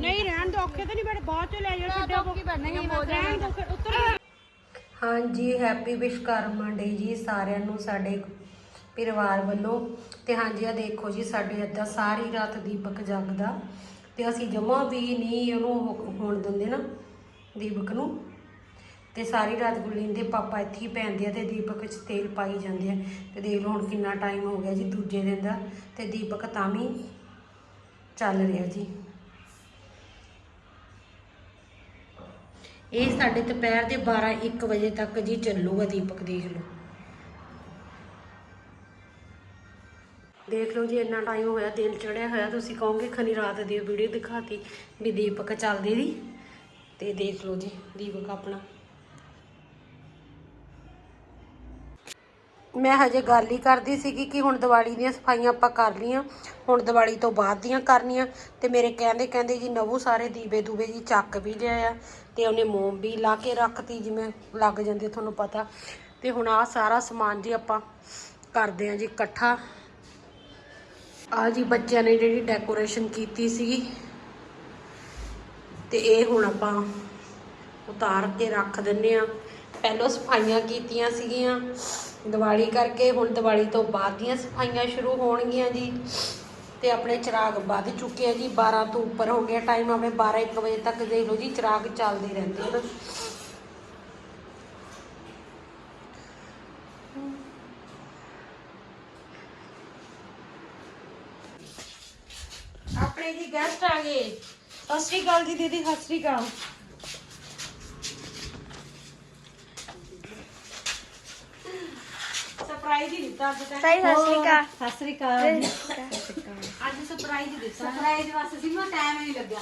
ਨਹੀਂ ਰਹਿਣ ਦੋ ਔਖੇ ਤਾਂ ਨਹੀਂ ਬੜੇ ਬਾਅਦ ਚ ਲੈ ਜਾਓ ਛੱਡਿਆ ਕੋ ਰਹਿਣ ਦੋ ਫਿਰ ਉੱਤਰ ਹਾਂਜੀ ਹੈਪੀ ਵਿਸ਼ਕਰਮਾ ਡੇ ਜੀ ਸਾਰਿਆਂ ਨੂੰ ਸਾਡੇ ਪਰਿਵਾਰ ਵੱਲੋਂ। ਤੇ ਹਾਂਜੀ ਆ ਦੇਖੋ ਜੀ ਸਾਡੇ ਏਦਾਂ ਸਾਰੀ ਰਾਤ ਦੀਪਕ ਜਗਦਾ। ਤੇ ਅਸੀਂ ਜਮਾ ਵੀ ਨਹੀਂ ਉਹਨੂੰ ਉਹ ਹੋਣ ਦਿੰਦੇ ਨਾ ਦੀਪਕ ਨੂੰ। ਤੇ ਸਾਰੀ ਰਾਤ ਗੁਰਲੀਨ ਦੇ ਪਾਪਾ ਇੱਥੇ ਹੀ ਪੈਂਦੇ ਆ ਤੇ ਦੀਪਕ ਚ ਤੇਲ ਪਾਈ ਜਾਂਦੇ ਆ। ਤੇ ਦੇਖ ਲਓ ਹੁਣ ਕਿੰਨਾ ਟਾਈਮ ਹੋ ਗਿਆ ਜੀ ਦੂਜੇ ਦਿਨ ਦਾ ਤੇ ਦੀਪਕ ਤਾਂ ਵੀ ਚੱਲ ਰਿਹਾ ਜੀ। ਇਹ ਸਾਡੇ ਦੁਪਹਿਰ ਦੇ 12 1 ਵਜੇ ਤੱਕ ਜੀ ਚੱਲੂਗਾ ਦੀਪਕ, ਦੇਖ ਲਓ। ਦੇਖ ਲਓ ਜੀ, ਇੰਨਾ ਟਾਈਮ ਹੋਇਆ ਦਿਨ ਚੜਿਆ ਹੋਇਆ। ਤੁਸੀਂ ਕਹੋਗੇ ਖਨੀ ਰਾਤ ਦੀ ਵੀਡੀਓ ਦਿਖਾਤੀ ਵੀ ਦੀਪਕ ਚੱਲਦੀ ਦੀ ਤੇ ਦੇਖ ਲਓ ਜੀ, ਦੀਪਕ ਆਪਣਾ ਮੈਂ ਹਜੇ ਗੱਲ ਹੀ ਕਰਦੀ ਸੀਗੀ ਕਿ ਹੁਣ ਦੀਵਾਲੀ ਦੀਆਂ ਸਫਾਈਆਂ ਆਪਾਂ ਕਰ ਲੀਆਂ ਹੁਣ ਦੀਵਾਲੀ ਤੋਂ ਬਾਅਦ ਦੀਆਂ ਕਰਨੀਆਂ ਤੇ ਮੇਰੇ ਕਹਿੰਦੇ ਕਹਿੰਦੇ ਜੀ ਨਵੂ ਸਾਰੇ ਦੀਵੇ ਦੂਵੇ ਜੀ ਚੱਕ ਵੀ ਲਿਆ ਆ ਤੇ ਉਹਨੇ ਮੋਮ ਵੀ ਲਾ ਕੇ ਰੱਖਤੀ ਜਿਵੇਂ ਲੱਗ ਜਾਂਦੇ ਤੁਹਾਨੂੰ ਪਤਾ ਤੇ ਹੁਣ ਆ ਸਾਰਾ ਸਮਾਨ ਜੀ ਆਪਾਂ ਕਰਦੇ ਆ ਜੀ ਇਕੱਠਾ। ਆ ਜੀ ਬੱਚਿਆਂ ਨੇ ਜਿਹੜੀ ਡੈਕੋਰੇਸ਼ਨ ਕੀਤੀ ਸੀਗੀ ਤੇ ਇਹ ਹੁਣ ਆਪਾਂ ਉਤਾਰ ਕੇ ਰੱਖ ਦਿੰਨੇ ਆ ਪਹਿਲਾਂ ਸਫਾਈਆਂ ਕੀਤੀਆਂ ਸੀਗੀਆਂ। ਦੀਵਾਲੀ ਕਰਕੇ ਹੁਣ ਦੀਵਾਲੀ ਤੋਂ ਬਾਅਦ ਦੀਆਂ ਸਫਾਈਆਂ ਸ਼ੁਰੂ ਹੋਣਗੀਆਂ ਜੀ। ਤੇ ਆਪਣੇ ਚਿਰਾਗ ਵੱਧ ਚੁੱਕੇ ਆ ਜੀ। 12 ਤੋਂ ਉੱਪਰ ਹੋ ਗਿਆ ਟਾਈਮ। ਆਪਣੇ 12 1 ਵਜੇ ਤੱਕ ਦੇਖ ਲਓ ਜੀ, ਚਿਰਾਗ ਚੱਲਦੇ ਰਹਿੰਦੇ ਹਨ ਆਪਣੇ ਜੀ ਗੈਸਟ ਆ ਗਏ। ਸਤਿ ਸ਼੍ਰੀ ਅਕਾਲ ਜੀ ਦੀਦੀ, ਸਤਿ ਸ਼੍ਰੀ ਅਕਾਲ। ਸਰਪ੍ਰਾਈਜ਼ ਹੀ ਦਿੱਤਾ ਅੱਜ ਤਾਂ ਸਹੀ ਸਤਿ ਸ਼੍ਰੀ ਅਕਾਲ ਸਤਿ ਸ਼੍ਰੀ ਅਕਾਲ ਅੱਜ ਸਰਪ੍ਰਾਈਜ਼ ਹੀ ਦਿੱਤਾ ਸਰਪ੍ਰਾਈਜ਼ ਵਾਸਤੇ ਸੀ ਮੈਂ ਟਾਈਮ ਨਹੀਂ ਲੱਗਿਆ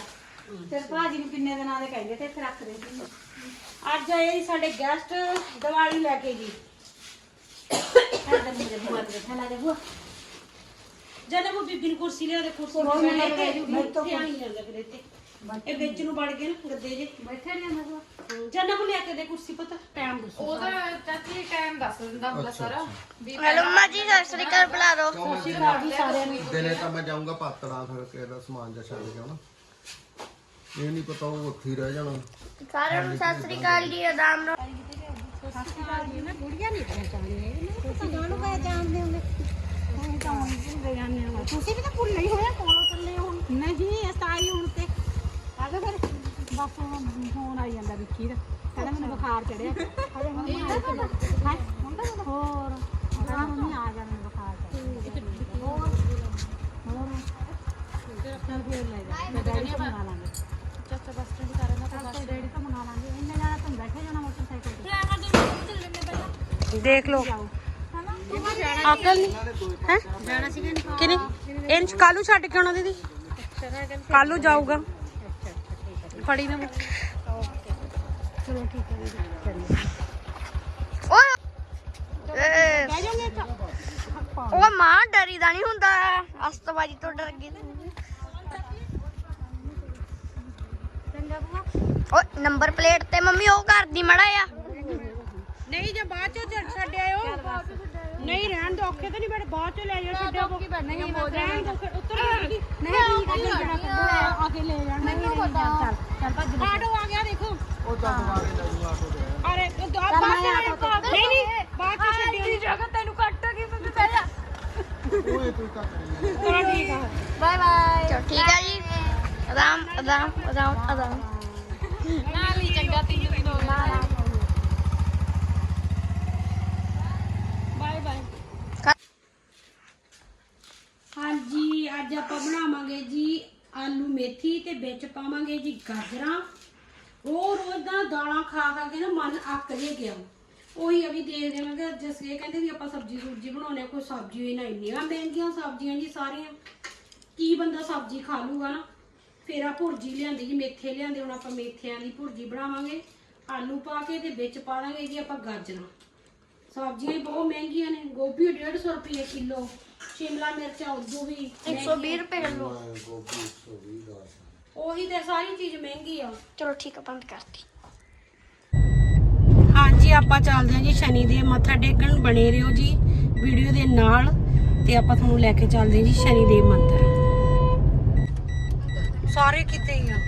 ਫਿਰ ਭਾਜੀ ਨੂੰ ਕਿੰਨੇ ਦਿਨਾਂ ਦੇ ਕਹਿੰਦੇ ਤੇ ਇੱਥੇ ਰੱਖਦੇ ਸੀ ਅੱਜ ਆਏ ਜੀ ਸਾਡੇ ਗੈਸਟ ਦੀਵਾਲੀ ਲੈ ਕੇ ਜੀ ਇੱਧਰ ਮੇਰੇ ਬੁਆ ਦੇ ਬੈਠਾ ਲਾ ਦੇ ਬੁਆ ਜਦ ਉਹ ਬੀਬੀ ਨੂੰ ਕੁਰਸੀ ਲਿਆ ਦੇ ਕੁਰਸੀ ਹੋਰ ਤੇ ਮੈਂ ਬੈਠ ਲੈ ਕੇ ਜਾਊ, ਇੱਥੇ ਆਈ ਜਾਂਦਾ ਫਿਰ ਇੱਥੇ ਇਹ ਵਿੱਚ ਨੂੰ ਵੜ ਗਏ ਨਾ ਗੱਦੇ ਜੇ। ਬੈਠੇ ਨਹੀਂ ਨਾ ਬੁਆ ਜਦ ਨੂੰ ਲਿਆ ਕੇ ਦੇ ਕੁਰਸੀ ਪਤਾ ਟਾਈਮ ਦੱਸੋ ਉਹਦਾ ਚਾਚੀ ਟਾਈਮ ਦੱਸ ਦਿੰਦਾ ਹੁੰਦਾ ਸਾਰਾ। ਵੀ ਹੈਲੋ ਮੰਮਾ ਜੀ ਸਤਿ ਸ਼੍ਰੀ ਅਕਾਲ ਬੁਲਾ ਦਿਓ। ਦਿਨੇ ਤਾਂ ਮੈਂ ਜਾਊਂਗਾ ਪਾਤੜਾ ਫਿਰ ਕਿਸੇ ਦਾ ਸਮਾਨ ਜਿਹਾ ਛੱਡ ਕੇ ਆਉਣਾ। ਇਹ ਨਹੀਂ ਪਤਾ ਉਹ ਉੱਥੇ ਹੀ ਰਹਿ ਜਾਣਾ। ਸਾਰਿਆਂ ਨੂੰ ਸਤਿ ਸ਼੍ਰੀ ਅਕਾਲ ਜੀ ਆਦਾਮ ਨਾਲ ਤੁਸੀਂ ਵੀ ਤਾਂ ਭੁੱਲ ਹੀ ਹੋਇਆ ਕੋਲੋਂ ਚੱਲੇ ਹੁਣ ਨਹੀਂ ਅਸਤਾਈ ਹੁਣ ਤੇ ਆ ਗਿਆ ਫਿਰ ਬਸ ਹੁਣ ਫੋਨ ਦਾ ਕਹਿੰਦਾ ਮੈਨੂੰ ਬੁਖਾਰ ਚੜਿਆ। ਹਲੇ ਹੁਣ ਮੈਂ ਆਈ ਤੇ ਹਾਂ? ਹੁੰਦਾ ਹੋਰ ਮੰਮੀ ਆ ਗਿਆ ਮੈਨੂੰ ਬੁਖਾਰ ਚੜਿਆ। ਹੋਰ? ਹੋਰ? ਚੱਲ ਫਿਰ ਲੈ ਜਾ। ਮੈਂ ਡੈਡੀ ਤੋਂ ਮੰਗਾ ਲਾਂਗੇ। ਚਾਚਾ ਬਸ ਸਟੈਂਡ ਕਰ ਰਿਹਾ ਤਾਂ ਡੈਡੀ ਤੋਂ ਮੰਗਾ ਲਾਂਗੇ। ਇੰਨੇ ਜਾਣਾ ਤਾਂ ਬੈਠੇ ਜਾਣਾ ਮੋਟਰਸਾਈਕਲ ਤੇ। ਦੇਖ ਲਓ। ਅਕਲ ਨਹੀਂ। ਹੈ? ਜਾਣਾ ਸੀ ਕਿਨੇ ਇਹਨ ਕਾਲੂ ਛੱਡ ਕੇ ਆਉਣਾ ਦੀਦੀ। ਕਾਲੂ ਜਾਊਗਾ। ਫੜੀ ਨਾ ਓਏ! ਏ, ਉਹ ਮਾਂ ਡਰੀ ਦਾ ਨਹੀਂ ਹੁੰਦਾ। ਅਸਤਵਾਜੀ ਤੋਂ ਡਰ ਗਈ ਓਏ ਨੰਬਰ ਪਲੇਟ ਤੇ ਮੰਮੀ ਉਹ ਕਰਦੀ ਮੜਾ ਆ ਨਹੀਂ ਜੇ ਬਾਅਦ ਚ ਛੱਡ ਛੱਡ ਆਇਓ ਨਹੀਂ ਰਹਿਣ ਦੋ ਔਖੇ ਤਾਂ ਨਹੀਂ ਬੜੇ। ਬਾਅਦ ਚ ਲੈ ਜਾਓ ਛੱਡਿਆ ਕੋ ਨਹੀਂ ਰਹਿਣ ਦੋ ਫਿਰ ਉੱਤਰ ਨਹੀਂ ਠੀਕ ਹੈ ਆ ਜਾਣਾ ਮੈਨੂੰ ਪਤਾ ਚੱਲ ਚੱਲ ਭੱਜ ਆਟੋ ਆ ਗਿਆ ਦੇਖੋ ਉਹ ਤਾਂ ਦੁਬਾਰੇ ਲੈ ਜੂਗਾ ਆਟੋ ਦੇ ਅਰੇ ਦੋ ਬਾਅਦ ਚ ਨਹੀਂ ਨਹੀਂ ਬਾਅਦ ਚ ਛੱਡਿਓ ਜਗ੍ਹਾ ਤੈਨੂੰ ਕੱਟ ਗਈ ਮੈਂ ਬਹਿ ਜਾ ਓਏ ਤੂੰ ਤਾਂ ਕਰੀ ਚਲੋ ਠੀਕ ਆ। Bye bye. ਚਲੋ ਠੀਕ ਹੈ ਜੀ। ਆਦਾਮ ਆਦਾਮ ਆਦਾਮ ਆਦਾਮ ਨਾਲ ਹੀ ਚੰਗਾ ਤੀਜੇ ਦਿਨ ਹੋ ਗਿਆ ਬਾਏ ਬਾਏ। ਹਾਂਜੀ ਅੱਜ ਆਪਾਂ ਬਣਾਵਾਂਗੇ ਜੀ ਆਲੂ ਮੇਥੀ ਤੇ ਵਿੱਚ ਪਾਵਾਂਗੇ ਜੀ ਗਾਜਰਾਂ। ਰੋਜ਼ ਰੋਜ਼ ਦਾ ਦਾਲਾਂ ਖਾ ਖਾ ਕੇ ਨਾ ਮਨ ਅੱਕ ਜੇ ਗਿਆ। ਉਹੀ ਅਭੀ ਦੇਖਦੇ ਹਾਂ ਕਿ ਜਸਕੇ ਕਹਿੰਦੇ ਵੀ ਆਪਾਂ ਸਬਜ਼ੀ ਸੁਬਜੀ ਬਣਾਉਣੇ ਆ, ਕੋਈ ਸਬਜ਼ੀ ਹੋਈ ਨਾ ਇੰਨੀਆਂ ਮਹਿੰਗੀਆਂ ਸਬਜ਼ੀਆਂ ਜੀ ਸਾਰੀਆਂ। ਕੀ ਬੰਦਾ ਸਬਜ਼ੀ ਖਾ ਲੂਗਾ ਨਾ? ਫਿਰ ਆ ਭੁਰਜੀ ਲਿਆਂਦੀ ਜੀ ਮੇਥੇ ਲਿਆਂਦੇ। ਹੁਣ ਆਪਾਂ ਮੇਥਿਆਂ ਦੀ ਭੁਰਜੀ ਬਣਾਵਾਂਗੇ। ਆਲੂ ਪਾ ਕੇ ਤੇ ਵਿੱਚ ਪਾ ਦਾਂਗੇ ਜੀ ਆਪਾਂ ਗਾਜਰਾਂ। ਸਬਜ਼ੀਆਂ ਹੀ ਬਹੁਤ ਮਹਿੰਗੀਆਂ ਨੇ। ਗੋਭੀ 150 ਰੁਪਏ ਕਿਲੋ। ਸ਼ਿਮਲਾ ਮਿਰਚਾਂ ਉਦੋਂ ਵੀ 120 ਰੁਪਏ ਕਿਲੋ। ਗੋਭੀ 120 ਦਾ। ਉਹੀ ਤੇ ਸਾਰੀ ਚੀਜ਼ ਮਹਿੰਗੀ ਆ। ਚਲੋ ਠੀਕ ਆ ਬੰਦ ਕਰਤੀ। ਹਾਂਜੀ ਆਪਾਂ ਚੱਲਦੇ ਹਾਂ ਜੀ ਸ਼ਨੀ ਦੇ ਮੱਥਾ ਟੇਕਣ ਬਣੇ ਰਹੋ ਜੀ ਵੀਡੀਓ ਦੇ ਨਾਲ ਤੇ ਆਪਾਂ ਤੁਹਾਨੂੰ ਲੈ ਕੇ ਚੱਲਦੇ ਹਾਂ ਜੀ ਸ਼ਨੀ ਦੇਵ ਮੰਦਿਰ। ਸਾਰੇ ਕਿਤੇ ਹੀ ਆ।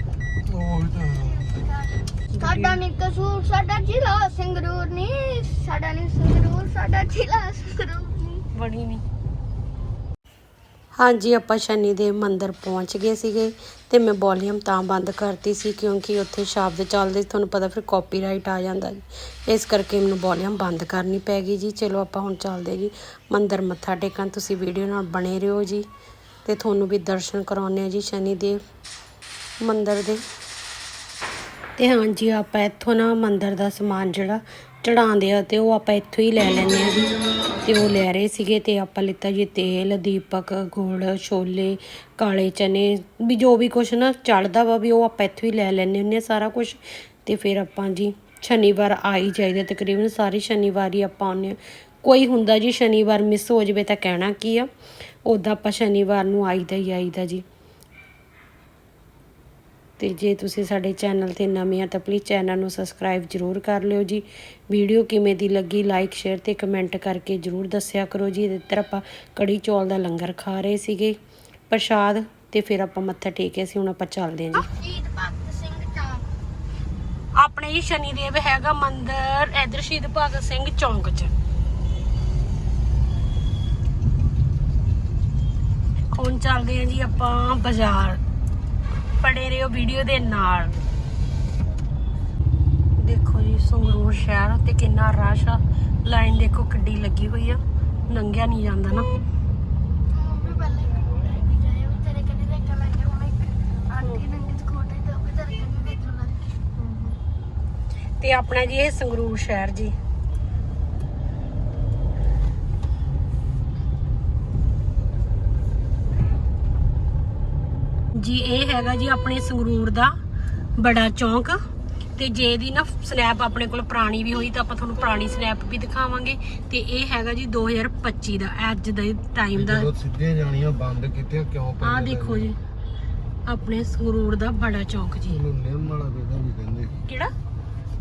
ਸਾਡਾ ਨਹੀਂ ਕਸੂਰ ਸਾਡਾ ਜ਼ਿਲ੍ਹਾ ਸੰਗਰੂਰ ਨਹੀਂ ਸਾਡਾ ਨਹੀਂ ਸੰਗਰੂਰ ਸਾਡਾ ਜ਼ਿਲ੍ਹਾ ਸੰਗਰੂਰ ਨਹੀਂ। ਬਣੀ ਨਹੀਂ। ਹਾਂਜੀ, ਆਪਾਂ ਸ਼ਨੀ ਦੇ ਮੰਦਿਰ ਪਹੁੰਚ ਗਏ ਸੀਗੇ ਤੇ ਮੈਂ ਵੋਲੀਅਮ ਤਾਂ ਬੰਦ ਕਰਤੀ ਸੀ ਕਿਉਂਕਿ ਉੱਥੇ ਸ਼ਬਦ ਚੱਲਦੇ ਸੀ, ਤੁਹਾਨੂੰ ਪਤਾ ਫਿਰ ਕਾਪੀਰਾਈਟ ਆ ਜਾਂਦਾ ਜੀ। ਇਸ ਕਰਕੇ ਮੈਨੂੰ ਵੋਲੀਅਮ ਬੰਦ ਕਰਨੀ ਪੈ ਗਈ ਜੀ। ਚਲੋ, ਆਪਾਂ ਹੁਣ ਚੱਲਦੇ ਜੀ। ਮੰਦਿਰ ਮੱਥਾ ਟੇਕਣ, ਤੁਸੀਂ ਵੀਡੀਓ ਨਾਲ ਬਣੇ ਰਹੋ ਜੀ ਤੇ ਤੁਹਾਨੂੰ ਵੀ ਦਰਸ਼ਨ ਕਰਾਉਂਦੇ ਆ ਜੀ ਸ਼ਨੀ ਦੇਵ ਮੰਦਿਰ ਦੇ। ਤੇ ਹਾਂਜੀ, ਆਪਾਂ ਇੱਥੋਂ ਨਾ ਮੰਦਿਰ ਦਾ ਸਮਾਨ ਜਿਹੜਾ ਚੜਾਉਂਦੇ ਆ ਤੇ ਉਹ ਆਪਾਂ ਇੱਥੋਂ ਹੀ ਲੈ ਲੈਂਦੇ ਆ ਜੀ ਤੇ ਉਹ ਲੈ ਰਹੇ ਸੀਗੇ ਤੇ ਆਪਾਂ ਲਿੱਤਾ ਜੀ ਤੇਲ, ਦੀਪਕ, ਗੁੜ, ਛੋਲੇ, ਕਾਲੇ ਚਨੇ, ਵੀ ਜੋ ਵੀ ਕੁਛ ਨਾ ਚੜਦਾ ਵਾ ਵੀ ਉਹ ਆਪਾਂ ਇੱਥੋਂ ਹੀ ਲੈ ਲੈਂਦੇ ਹੁੰਦੇ ਆ ਸਾਰਾ ਕੁਝ ਤੇ ਫਿਰ ਆਪਾਂ ਜੀ ਸ਼ਨੀਵਾਰ ਆ ਹੀ ਜਾਈਦਾ, ਤਕਰੀਬਨ ਸਾਰੇ ਸ਼ਨੀਵਾਰ ਹੀ ਆਪਾਂ ਆਉਂਦੇ ਹਾਂ। ਕੋਈ ਹੁੰਦਾ ਜੀ ਸ਼ਨੀਵਾਰ ਮਿਸ ਹੋ ਜਵੇ ਤਾਂ ਕਹਿਣਾ ਕੀ ਆ? ਉਦਾਂ ਆਪਾਂ ਸ਼ਨੀਵਾਰ ਨੂੰ ਆਈਦਾ ਹੀ ਆਈਦਾ ਜੀ। ਤੇ ਜੇ ਤੁਸੀਂ ਸਾਡੇ ਚੈਨਲ ਤੇ ਨਵੇਂ ਆ ਤਾਂ ਪਲੀਜ਼ ਚੈਨਲ ਨੂੰ ਸਬਸਕ੍ਰਾਈਬ ਜਰੂਰ ਕਰ ਲਿਓ ਜੀ। ਵੀਡੀਓ ਕਿਵੇਂ ਦੀ ਲੱਗੀ ਲਾਈਕ ਸ਼ੇਅਰ ਤੇ ਕਮੈਂਟ ਕਰਕੇ ਜਰੂਰ ਦੱਸਿਆ ਕਰੋ ਜੀ। ਇੱਧਰ ਆਪਾਂ ਕੜੀ ਚੌਲ ਦਾ ਲੰਗਰ ਖਾ ਰਹੇ ਸੀਗੇ ਪ੍ਰਸ਼ਾਦ ਤੇ ਫਿਰ ਆਪਾਂ ਮੱਥਾ ਟੇਕਿਆ ਸੀ ਹੁਣ ਆਪਾਂ ਚੱਲਦੇ ਹਾਂ ਜੀ। ਸ਼ਹੀਦ ਭਗਤ ਸਿੰਘ ਚੌਂਕ। ਆਪਣੇ ਜੀ ਸ਼ਨੀਦੇਵ ਹੈਗਾ ਮੰਦਿਰ ਇਧਰ ਸ਼ਹੀਦ ਭਗਤ ਸਿੰਘ ਚੌਂਕ 'ਚ। ਹੁਣ ਚੱਲਦੇ ਹਾਂ ਜੀ ਆਪਾਂ ਬਾਜ਼ਾਰ। ਪੜੇ ਵੀਡੀਓ ਦੇ ਨਾਲ। ਦੇਖੋ ਜੀ, ਸੰਗਰੂਰ ਸ਼ਹਿਰ ਤੇ ਕਿੰਨਾ ਰਸ਼ ਆ। ਲਾਈਨ ਦੇਖੋ ਕਿੱਡੀ ਲੱਗੀ ਹੋਈ ਆ। ਨੰਗਿਆ ਨਹੀਂ ਜਾਂਦਾ ਨਾ। ਤੇ ਆਪਣਾ ਜੀ ਇਹ ਸੰਗਰੂਰ ਸ਼ਹਿਰ ਜੀ। ਜੀ ਇਹ ਹੈਗਾ ਜੀ ਆਪਣੇ ਸੰਗਰੂਰ ਦਾ ਬੜਾ ਚੌਂਕ। ਤੇ ਜੇ ਇਹਦੀ ਨਾ ਸਨੈਪ ਆਪਣੇ ਕੋਲ ਪੁਰਾਣੀ ਵੀ ਹੋਈ ਤਾਂ ਆਪਾਂ ਤੁਹਾਨੂੰ ਪੁਰਾਣੀ ਸਨੈਪ ਵੀ ਦਿਖਾਵਾਂਗੇ। ਤੇ ਇਹ ਹੈਗਾ ਜੀ 2025 ਦਾ ਅੱਜ ਦੇ ਟਾਈਮ ਦਾ। ਜਦੋਂ ਸਿੱਧੀਆਂ ਜਾਣੀਆਂ ਬੰਦ ਕੀਤੀਆਂ ਕਿਉਂ ਪਹਿਲੇ ਦੇਖੋ ਜੀ ਆਪਣੇ ਸੰਗਰੂਰ ਦਾ ਬੜਾ ਚੌਂਕ ਜੀ। ਇਹਨੂੰ ਨਿੰਮ ਵਾਲਾ ਬੇੜਾ ਵੀ ਕਹਿੰਦੇ। ਕਿਹੜਾ?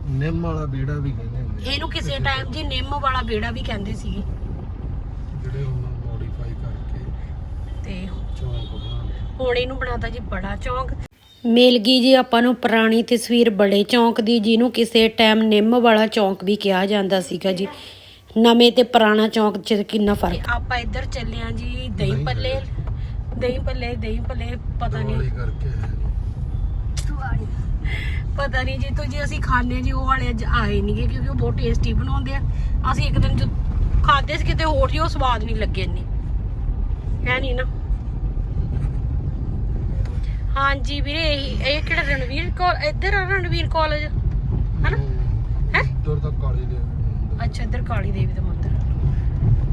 ਨਿੰਮ ਵਾਲਾ ਬੇੜਾ ਵੀ ਕਹਿੰਦੇ ਹੁੰਦੇ ਇਹਨੂੰ ਕਿਸੇ ਟਾਈਮ ਜੀ ਨਿੰਮ ਵਾਲਾ ਬੇੜਾ ਵੀ ਕਹਿੰਦੇ ਸੀਗੇ ਜਿਹੜੇ ਉਹਨਾਂ ਮੋਡੀਫਾਈ ਕਰਕੇ ਤੇ ਚੌਂਕ ਬਣਾਉਂਦੇ ਹੁਣ ਇਹਨੂੰ ਬਣਾਤਾ ਜੀ ਬੜਾ ਚੌਂਕ। ਮਿਲ ਗਈ ਜੀ ਆਪਾਂ ਨੂੰ ਪੁਰਾਣੀ ਤਸਵੀਰ ਬੜੇ ਚੌਂਕ ਦੀ ਜਿਹਨੂੰ ਕਿਸੇ ਟਾਈਮ ਨਿੰਮ ਵਾਲਾ ਚੌਂਕ ਵੀ ਕਿਹਾ ਜਾਂਦਾ ਸੀਗਾ ਜੀ। ਨਵੇਂ ਤੇ ਪੁਰਾਣਾ ਚੌਂਕ 'ਚ ਕਿੰਨਾ ਫ਼ਰਕ? ਆਪਾਂ ਇੱਧਰ ਚੱਲੇ ਆ ਜੀ ਦਹੀਂ ਪੱਲੇ ਦਹੀਂ ਪੱਲੇ ਦਹੀਂ ਪੱਲੇ ਪਤਾ ਨਹੀਂ। ਪਤਾ ਨਹੀਂ ਜੀ ਤੋਂ ਜੀ ਅਸੀਂ ਖਾਣੇ ਜੀ ਉਹ ਵਾਲੇ ਅੱਜ ਆਏ ਨਹੀਂਗੇ ਕਿਉਂਕਿ ਉਹ ਬਹੁਤ ਟੇਸਟੀ ਬਣਾਉਂਦੇ ਆ। ਅਸੀਂ ਇੱਕ ਦਿਨ ਜੋ ਖਾਦੇ ਸੀ ਕਿਤੇ ਹੋਰ ਹੀ ਉਹ ਸਵਾਦ ਨਹੀਂ ਲੱਗੇ ਇੰਨੇ। ਹੈ ਨਹੀਂ ਨਾ। ਹਾਂਜੀ ਵੀਰੇ ਇਹ ਇਹ ਕਿਹੜਾ ਰਣਵੀਰ ਕਾਲ ਇੱਧਰ ਆ ਰਣਵੀਰ ਕਾਲਜ ਹਨਾ? ਹੈ? ਉੱਧਰ ਤਾਂ ਕਾਲੀ ਦੇ। ਅੱਛਾ ਇੱਧਰ ਕਾਲੀ ਦੇਵੀ ਦਾ ਮੰਦਿਰ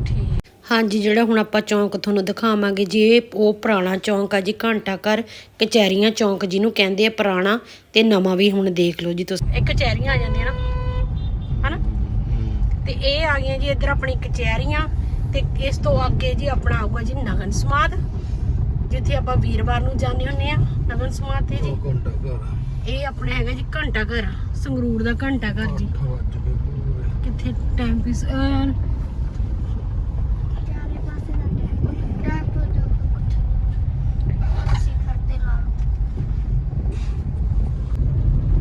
ਠੀਕ। ਹਾਂਜੀ ਜਿਹੜਾ ਹੁਣ ਆਪਾਂ ਚੌਂਕ ਤੁਹਾਨੂੰ ਦਿਖਾਵਾਂਗੇ ਜੀ ਇਹ ਉਹ ਪੁਰਾਣਾ ਚੌਂਕ ਆ ਜੀ ਘੰਟਾ ਘਰ ਕਚਹਿਰੀਆਂ ਚੌਂਕ ਜਿਹਨੂੰ ਕਹਿੰਦੇ ਆ ਪੁਰਾਣਾ ਤੇ ਨਵਾਂ ਵੀ ਹੁਣ ਦੇਖ ਲਓ ਜੀ ਤੁਸੀਂ। ਇਹ ਕਚਹਿਰੀਆਂ ਆ ਜਾਂਦੀਆਂ ਨਾ ਹਨਾ? ਤੇ ਇਹ ਆ ਗਈਆਂ ਜੀ ਇੱਧਰ ਆਪਣੀ ਕਚਹਿਰੀਆਂ ਤੇ ਇਸ ਤੋਂ ਅੱਗੇ ਜੀ ਆਪਣਾ ਆਊਗਾ ਜੀ ਨਗਨ ਸਮਾਧ। ਜਿੱਥੇ ਆਪਾਂ ਵੀਰਵਾਰ ਨੂੰ ਜਾਂਦੇ ਹੁੰਨੇ ਆ ਨਗਨ ਸਮਾਧ ਤੇ ਜੀ। ਦੋ ਘੰਟਾ ਘਰ ਇਹ ਆਪਣੇ ਹੈਗਾ ਜੀ ਘੰਟਾ ਘਰ ਸੰਗਰੂਰ ਦਾ ਘੰਟਾ ਘਰ ਜੀ। 8 ਵਜੇ ਪੂਰੇ। ਕਿੱਥੇ ਟਾਈਮ ਪੀਸ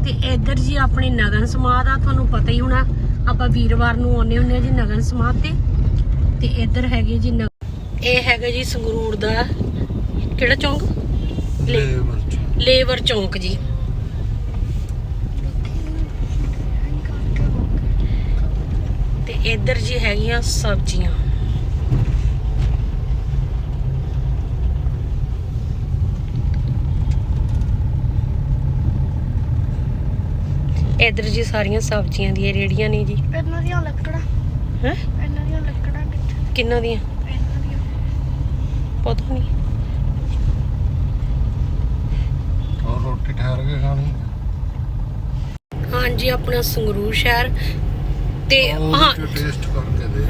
ਤੋਂ ਇੱਧਰ ਜੀ ਆਪਣੀ ਨਗਨ ਸਮਾਧ ਆ ਤੁਹਾਨੂੰ ਪਤਾ ਹੀ ਹੋਣਾ ਆਪਾਂ ਵੀਰਵਾਰ ਨੂੰ ਆਉਂਦੇ ਹੁੰਦੇ ਆ ਜੀ ਨਗਨ ਸਮਾਧ ਤੇ। ਤੇ ਇੱਧਰ ਹੈਗੇ ਜੀ ਇਹ ਹੈਗਾ ਜੀ ਸੰਗਰੂਰ ਦਾ ਕਿਹੜਾ ਚੌਂਕ? ਲੇਬਰ ਚੌਂਕ। ਜੀ। ਤੇ ਇੱਧਰ ਜੀ ਹੈਗੀਆਂ ਸਬਜ਼ੀਆਂ। ਇੱਧਰ ਜੀ ਸਾਰੀਆਂ ਸਬਜ਼ੀਆਂ ਦੀਆਂ ਰੇੜੀਆਂ ਨੇ ਜੀ। ਇਹਨਾਂ ਦੀਆਂ ਲੱਕੜਾਂ। ਹੈ? ਇਹਨਾਂ ਦੀਆਂ ਲੱਕੜਾਂ ਕਿੱਥੇ? ਕਿੰਨਾਂ ਦੀਆਂ? ਇਹਨਾਂ ਦੀਆਂ। ਪਤਾ ਨਹੀਂ ਰੋਟੀ ਠਹਿਰ ਕੇ ਖਾਣੀ ਹਾਂਜੀ ਆਪਣਾ ਸੰਗਰੂਰ ਸ਼ਹਿਰ। ਤੇ ਹਾਂ। ਟੇਸਟ ਕਰਕੇ ਦੇ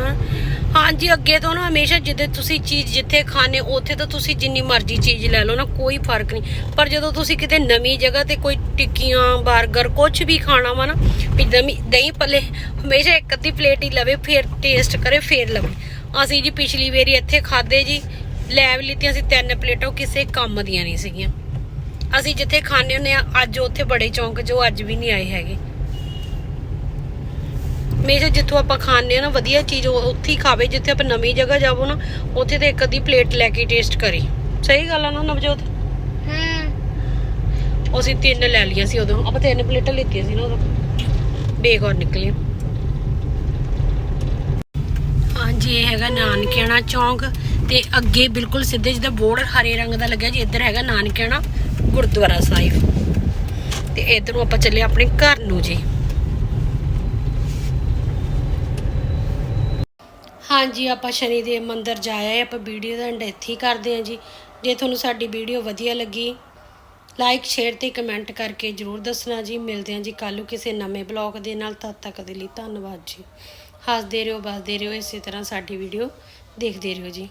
ਹਾਂਜੀ ਅੱਗੇ ਤੋਂ ਨਾ ਹਮੇਸ਼ਾ ਜਿੱਦੇ ਤੁਸੀਂ ਚੀਜ਼ ਜਿੱਥੇ ਖਾਣੇ ਉੱਥੇ ਤਾਂ ਤੁਸੀਂ ਜਿੰਨੀ ਮਰਜ਼ੀ ਚੀਜ਼ ਲੈ ਲਓ ਨਾ ਕੋਈ ਫ਼ਰਕ ਨਹੀਂ। ਪਰ ਜਦੋਂ ਤੁਸੀਂ ਕਿਤੇ ਨਵੀਂ ਜਗ੍ਹਾ ਤੇ ਕੋਈ ਟਿੱਕੀਆਂ 버ਗਰ ਕੁਝ ਵੀ ਖਾਣਾ ਵਾ ਨਾ ਵੀ ਦਹੀਂ ਪੱਲੇ ਹਮੇਸ਼ਾ ਇੱਕ ਅੱਧੀ ਪਲੇਟ ਹੀ ਲਵੇ ਫਿਰ ਟੇਸਟ ਕਰੇ ਫਿਰ ਲਵੇ। ਅਸੀਂ ਜੀ ਪਿਛਲੀ ਵਾਰੀ ਇੱਥੇ ਖਾਦੇ ਜੀ ਲੈ ਵੀ ਲਿੱਤੀਆਂ ਸੀ ਤਿੰਨ ਪਲੇਟਾਂ ਕਿਸੇ ਕੰਮ ਦੀਆਂ ਨਹੀਂ ਸੀਗੀਆਂ। ਅਸੀਂ ਜਿੱਥੇ ਖਾਣੇ ਹੁੰਨੇ ਆ ਅੱਜ ਉੱਥੇ ਬੜੇ ਚੌਂਕ ਉਹ ਅੱਜ ਵੀ ਨਹੀਂ ਆਏ ਹੈਗੇ। ਹਮੇਸ਼ਾ ਜਿੱਥੋਂ ਆਪਾਂ ਖਾਣੇ ਆ ਨਾ ਵਧੀਆ ਚੀਜ਼ ਉੱਥੇ ਹੀ ਖਾਵੇ ਜਿੱਥੇ ਆਪਾਂ ਨਵੀਂ ਜਗ੍ਹਾ ਜਾਵੋ ਨਾ ਉੱਥੇ ਤੇ ਇੱਕ ਅੱਧੀ ਪਲੇਟ ਲੈ ਕੇ ਟੇਸਟ ਕਰੀ। ਸਹੀ ਗੱਲ ਆ ਨਾ ਨਵਜੋਤ? ਹੂੰ। ਅਸੀਂ ਤਿੰਨ ਲੈ ਲਈਆਂ ਸੀ ਉਦੋਂ। ਆਪਾਂ ਤਿੰਨ ਪਲੇਟਾਂ ਲਿੱਤੀਆਂ ਸੀ ਨਾ ਉਦੋਂ। ਬੇਕਾਰ ਨਿਕਲੀਆਂ। ਹਾਂਜੀ ਇਹ ਹੈਗਾ ਨਾਨਕਿਆਣਾ ਚੌਂਕ ਤੇ ਅੱਗੇ ਬਿਲਕੁਲ ਸਿੱਧੇ ਜਿਹਦਾ ਬੋਰਡ ਹਰੇ ਰੰਗ ਦਾ ਲੱਗਿਆ ਜੀ ਇੱਧਰ ਹੈਗਾ ਨਾਨਕਿਆਣਾ। ਗੁਰਦੁਆਰਾ ਸਾਹਿਬ। ਤੇ ਇੱਧਰ ਆਪਾਂ ਚੱਲੇ ਆਪਣੇ ਘਰ ਨੂੰ ਜੀ। ਹਾਂਜੀ, ਆਪਾਂ ਸ਼ਨੀਦੇਵ ਮੰਦਿਰ ਜਾਇਆ ਆਪਾਂ ਵੀਡੀਓ ਦਾ ਐਂਡ ਇੱਥੇ ਹੀ ਕਰਦੇ ਹਾਂ ਜੀ। ਜੇ ਤੁਹਾਨੂੰ ਸਾਡੀ ਵੀਡੀਓ ਵਧੀਆ ਲੱਗੀ ਲਾਈਕ ਸ਼ੇਅਰ ਤੇ ਕਮੈਂਟ ਕਰਕੇ ਜਰੂਰ ਦੱਸਣਾ ਜੀ। ਮਿਲਦੇ ਹਾਂ ਜੀ ਕੱਲ੍ਹ ਨੂੰ ਕਿਸੇ ਨਵੇਂ ਬਲੌਗ ਦੇ ਨਾਲ। ਤਦ ਤੱਕ ਦੇ ਲਈ ਧੰਨਵਾਦ ਜੀ। ਹੱਸਦੇ ਰਹੋ ਬਸਦੇ ਰਹੋ, ਇਸੇ ਤਰ੍ਹਾਂ ਸਾਡੀ ਵੀਡੀਓ ਦੇਖਦੇ ਰਹੋ ਜੀ।